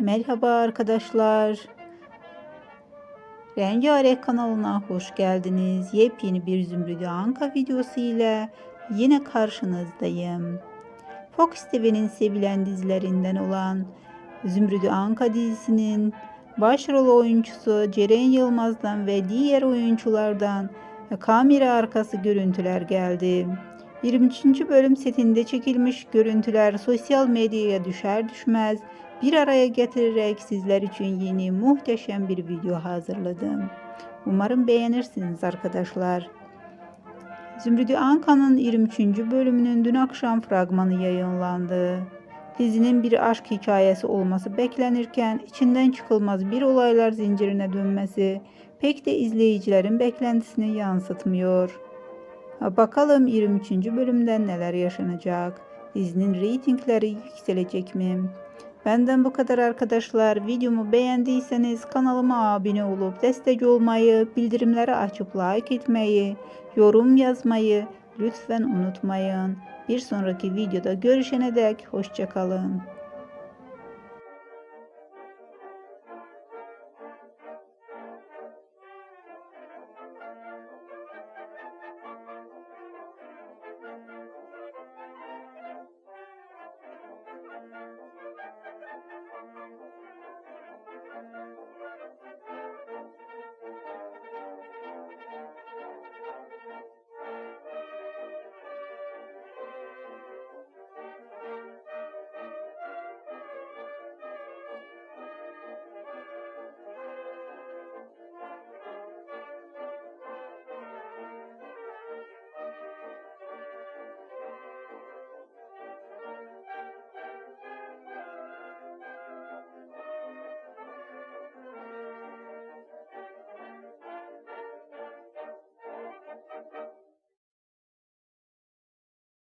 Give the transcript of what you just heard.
Merhaba arkadaşlar. Rengarenk kanalına hoş geldiniz. Yepyeni bir Zümrüdü Anka videosu ile yine karşınızdayım. Fox TV'nin sevilen dizilerinden olan Zümrüdü Anka dizisinin başrol oyuncusu Ceren Yılmaz'dan ve diğer oyunculardan kamera arkası görüntüler geldi. 23. bölüm setinde çekilmiş görüntüler sosyal medyaya düşer düşmez bir araya getirerek sizler için yeni muhteşem bir video hazırladım. Umarım beğenirsiniz arkadaşlar. Zümrüdü Anka'nın 23. bölümünün dün akşam fragmanı yayınlandı. Dizinin bir aşk hikayesi olması beklenirken içinden çıkılmaz bir olaylar zincirine dönmesi pek de izleyicilerin beklentisini yansıtmıyor. Bakalım 23. bölümden neler yaşanacak? Dizinin reytingleri yükselecek mi? Benden bu kadar arkadaşlar. Videomu beğendiyseniz kanalıma abone olup destek olmayı, bildirimleri açıp like etmeyi, yorum yazmayı lütfen unutmayın. Bir sonraki videoda görüşene dek hoşçakalın.